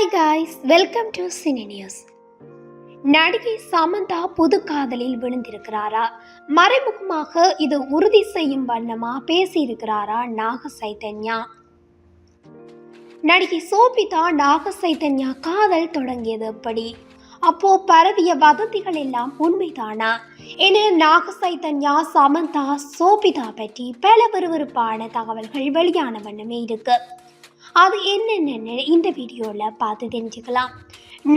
Hi guys welcome to cine news நடிகை சமந்தா புது காதலில் விழுந்திருக்கிறாரா? மறைமுகமாக இது உறுதி செய்யும் வண்ணமா பேசியிருக்கிறாரா நாக சைதன்யா நடிகை சோபிதா நாக சைதன்யா காதல் தொடங்கியது எப்படி? அப்போ பரவிய வதந்திகள் எல்லாம் உண்மைதானா? என நாக சைதன்யா சமந்தா சோபிதா பற்றி பல விறுவிறுப்பான தகவல்கள் வெளியான வண்ணமே இருக்கு. அது என்னென்னு இந்த வீடியோவில் பார்த்து தெரிஞ்சுக்கலாம்.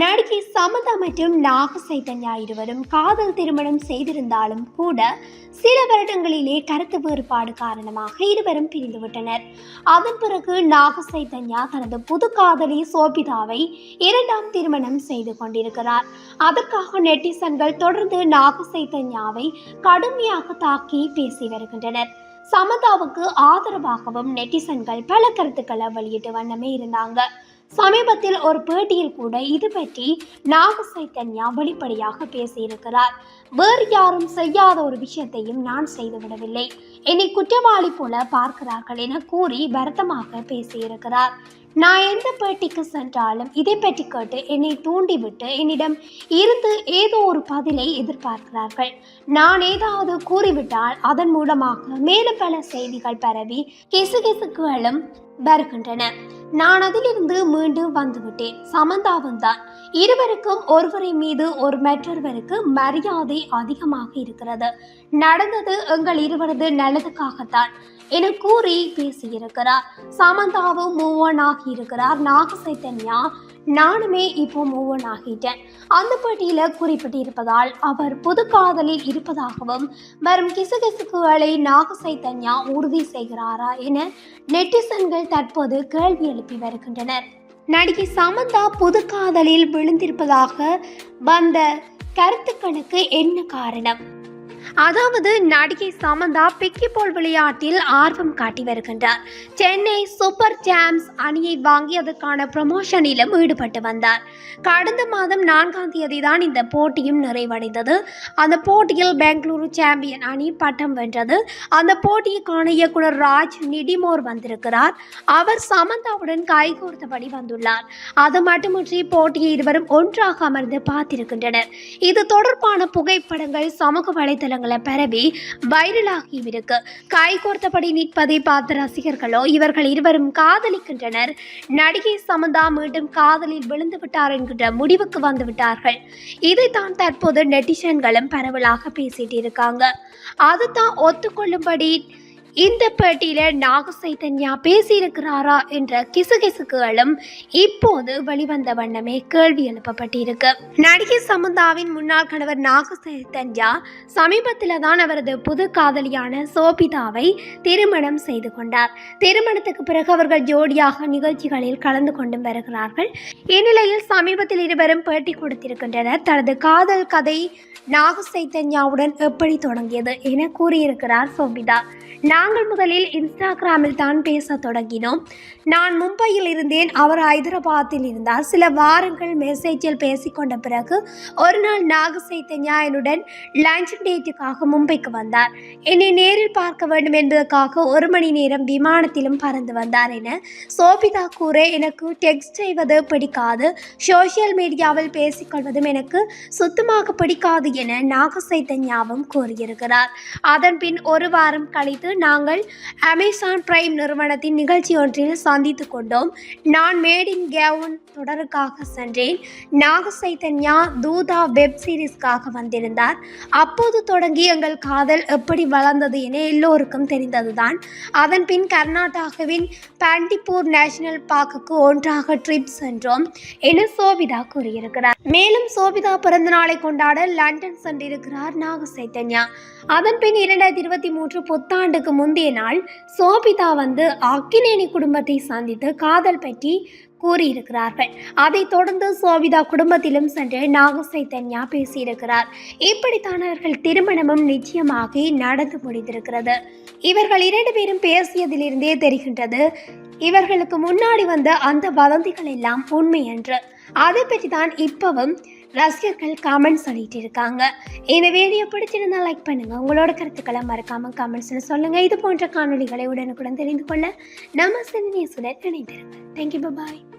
நடிகை சமந்தா மற்றும் நாக சைதன்யா இருவரும் காதல் திருமணம் செய்திருந்தாலும் கூட சில வருடங்களிலே கருத்து வேறுபாடு காரணமாக இருவரும் பிரிந்துவிட்டனர். அதன் பிறகு நாக சைதன்யா தனது புது காதலி சோபிதாவை இரண்டாம் திருமணம் செய்து கொண்டிருக்கிறார். அதற்காக நெட்டிசன்கள் தொடர்ந்து நாக சைதன்யாவை கடுமையாக தாக்கி பேசி வருகின்றனர். சமதாவுக்கு ஆதரவாகவும் நெட்டிசன்கள் பல கருத்துக்களை வெளியிட்டு வண்ணமே இருந்தாங்க. சமீபத்தில் ஒரு பேட்டியில் கூட இது பற்றி நாக சைத்தன்யா வெளிப்படையாக பேசியிருக்கிறார். வேறு யாரும் செய்யாத ஒரு விஷயத்தையும் நான் செய்துவிடவில்லை என்னை குற்றவாளி போல பார்க்கிறார்கள் என கூறி வருத்தமாக பேசியிருக்கிறார். நான் எந்த பேட்டிக்கு சென்றாலும் இதை பற்றி கேட்டு என்னை தூண்டிவிட்டு என்னிடம் இருந்து ஏதோ ஒரு பதிலை எதிர்பார்க்கிறார்கள். நான் ஏதாவது கூறிவிட்டால் அதன் மூலமாக மேலும் பல செய்திகள் பரவி கிசுகிசுக்குகளும் வருகின்றன. நான் அதிலிருந்து மீண்டும் வந்துவிட்டேன். சமந்தாவும் தான். இருவருக்கும் ஒருவரின் மீது ஒரு மற்றொருவருக்கு மரியாதை அதிகமாக இருக்கிறது. நடந்தது எங்கள் இருவரது நல்லதுக்காகத்தான் என கூறி பேசியிருக்கிறார். சமந்தாவும் மூவன் ஆகியிருக்கிறார் நாக சைத்தன்யா நானுமே இப்போ மூவ் ஆன் ஆகிட்டேன். அந்த பேட்டியில் குறிப்பிட்டிருப்பதால் அவர் புது காதலில் இருப்பதாகவும் வரும் கிசுகிசுக்குகளை நாக சைத்தன்யா உறுதி செய்கிறாரா என நெட்டிசன்கள் தற்போது கேள்வி எழுப்பி வருகின்றனர். நடிகை சமந்தா புது காதலில் விழுந்திருப்பதாக வந்த கருத்துக்களுக்கு என்ன காரணம்? அதாவது நடிகை சமந்தா பிக்கி போல் விளையாட்டில் ஆர்வம் காட்டி வருகின்றார். சென்னை சூப்பர் ஜாம்ஸ் அணியை வாங்கி அதற்கான ப்ரமோஷனிலும் ஈடுபட்டு வந்தார். கடந்த மாதம் நான்காம் தேதி தான் இந்த போட்டியும் நிறைவடைந்தது. அந்த போட்டியில் பெங்களூரு சாம்பியன் அணி பட்டம் வென்றது. அந்த போட்டிக்கான இயக்குனர் ராஜ் நிடிமோர் வந்திருக்கிறார். அவர் சமந்தாவுடன் கைகோர்த்தபடி வந்துள்ளார். அது மட்டுமின்றி போட்டியை இருவரும் ஒன்றாக அமர்ந்து பார்த்திருக்கின்றனர். இது தொடர்பான புகைப்படங்கள் சமூக வலைதளங்கள் பரவி வைரலாகி இருக்கு கைகோர்த்தபடி நிற்பதை பார்த்த ரசிகர்களோ இவர்கள் இருவரும் காதலிக்கின்றனர். நடிகை சமந்தா மீண்டும் காதலில் விழுந்து விட்டார் என்கின்ற முடிவுக்கு வந்து விட்டார்கள். இதைத்தான் தற்போது நெட்டிசன்களும் பரவலாக பேசிட்டு இருக்காங்க. அதுதான் ஒத்துக்கொள்ளும்படி இந்த பேட்டியில் நாக சைதன்யா பேசியிருக்கிறாரா என்ற கிசுகிசுக்குகளும் இப்போது வெளிவந்த வண்ணமே கேள்வி எழுப்பப்பட்டிருக்கு. நடிகை சமுந்தாவின் முன்னாள் கணவர் நாக சைதன்யா சமீபத்தில் தான் அவரது புது காதலியான சோபிதாவை திருமணம் செய்து கொண்டார். திருமணத்துக்கு பிறகு அவர்கள் ஜோடியாக நிகழ்ச்சிகளில் கலந்து கொண்டு வருகிறார்கள். இந்நிலையில் சமீபத்தில் இருவரும் பேட்டி கொடுத்திருக்கின்றனர். தனது காதல் கதை நாக சைத்தன்யாவுடன் எப்படி தொடங்கியது என கூறியிருக்கிறார் சோபிதா. நாங்கள் முதலில் இன்ஸ்டாகிராமில் தான் பேச தொடங்கினோம். நான் மும்பையில் இருந்தேன் அவர் ஹைதராபாத்தில் இருந்தார். சில வாரங்கள் மெசேஜில் பேசிக்கொண்ட பிறகு ஒரு நாள் நாக என்னுடன் லஞ்ச் டேட்டுக்காக மும்பைக்கு வந்தார். என்னை நேரில் பார்க்க வேண்டும் என்பதற்காக ஒரு மணி நேரம் விமானத்திலும் பறந்து வந்தார் என சோபிதா கூற எனக்கு டெக்ஸ்ட் செய்வது பிடிக்காது. சோஷியல் மீடியாவில் பேசிக்கொள்வதும் எனக்கு சுத்தமாக பிடிக்காது என நாக சைத்தன்யாவும் கூறியிருக்கிறார். அதன் பின் ஒரு வாரம் கழித்து நான் நாங்கள் அமேசான் பிரைம் நிறுவனத்தின் நிகழ்ச்சி ஒன்றில் சந்தித்து கொண்டோம். நான் மேட் இன் கேவன் தொடருக்காக சென்றேன். நாக சைத்தன்யா தூதா வெப் சீரிஸ்க்காக வந்திருந்தார். அப்போது தொடங்கி எங்கள் காதல் எப்படி வளர்ந்தது என எல்லோருக்கும் தெரிந்ததுதான். அதன் பின் கர்நாடகாவின் பண்டிப்பூர் நேஷனல் பார்க்குக்கு ஒன்றாக ட்ரிப் சென்றோம் என சோபிதா கூறியிருக்கிறார். மேலும் சோபிதா பிறந்த நாளை கொண்டாட லண்டன் சென்றிருக்கிறார் நாக சைத்தன்யா அதன் பின் இரண்டாயிரத்தி இருபத்தி மூன்று புத்தாண்டுக்கு முந்தைய நாள் சோபிதா வந்து அக்கினேனி குடும்பத்தை சந்தித்து காதல் பற்றி கூறியிருக்கிறார்கள். அதைத் தொடர்ந்து சோபிதா குடும்பத்திலும் சென்று நாகசைத்தன்யா பேசியிருக்கிறார். இப்படித்தான் அவர்கள் திருமணமும் நிச்சயமாகி நடந்து முடிந்திருக்கிறது. இவர்கள் இரண்டு பேரும் பேசியதிலிருந்தே தெரிகின்றது இவர்களுக்கு முன்னாடி வந்த அந்த வதந்திகள் எல்லாம் உண்மை என்று. அதை பற்றி தான் இப்பவும் ரசிகர்கள் கமெண்ட் சொல்லிட்டு இருக்காங்க. இந்த வீடியோ பிடிச்சிருந்தா லைக் பண்ணுங்க. உங்களோட கருத்துக்களை மறக்காம கமெண்ட்ஸ்ல சொல்லுங்க. இது போன்ற காணொளிகளை உடனுக்குடன் தெரிந்து கொள்ள நம்ம சினிசுடன் இணைந்திருங்க தேங்க்யூ பாய்